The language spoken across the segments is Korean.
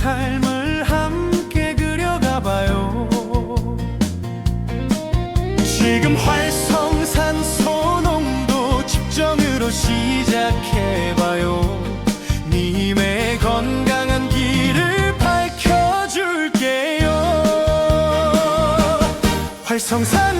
삶을 함께 그려가봐요. 지금 활성산 소 농도 측정으로 시작해봐요. 님의 건강한 길을 밝혀줄게요. 활성산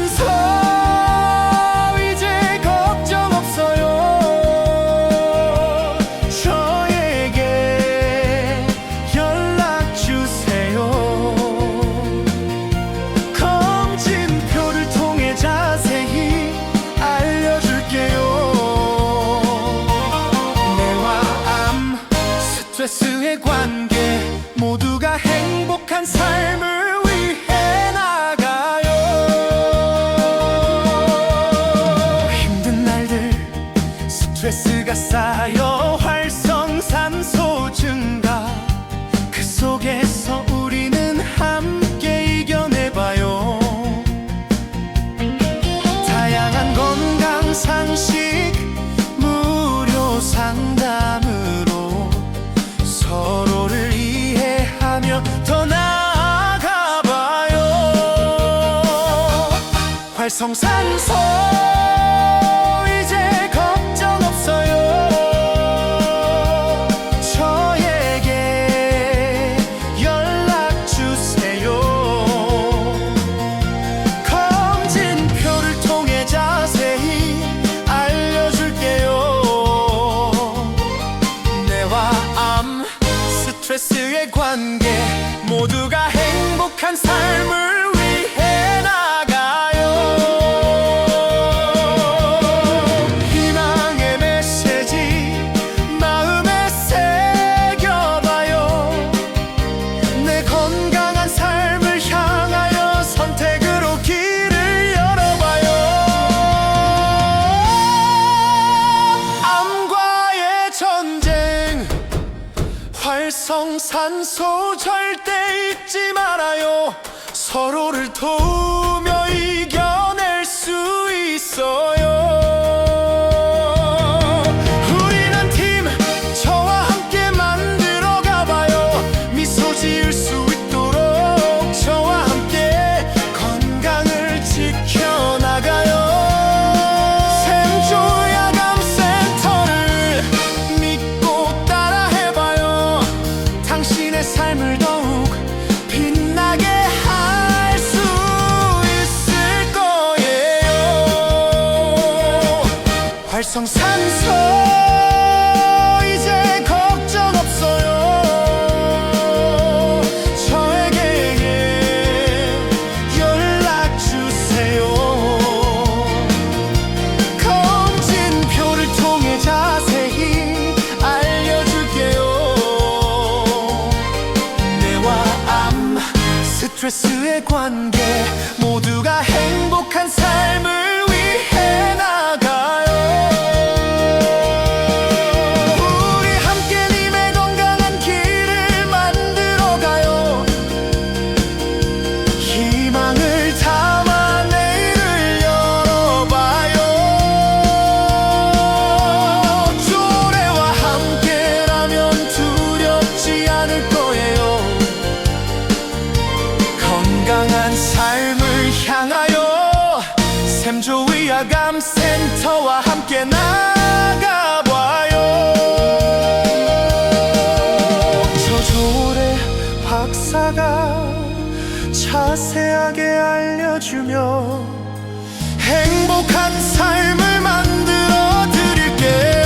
스트레스의 관계 모두가 행복한 삶을 위해 나가요. 힘든 날들 스트레스가 쌓여 활성산소. 이제 걱정 없어요. 저에게 연락 주세요. 검진표를 통해 자세히 알려줄게요. 내와 암 스트레스의 관계 모두가 행복한 삶을 성산소 절대 잊지 말아요. 서로를 도우 활성산소. 이제 걱정 없어요. 저에게 연락 주세요. 검진표를 통해 자세히 알려줄게요. 내와 암 스트레스의 관계 모두가 행복한 삶을 위해 자세하게 알려주며 행복한 삶을 만들어 드릴게요.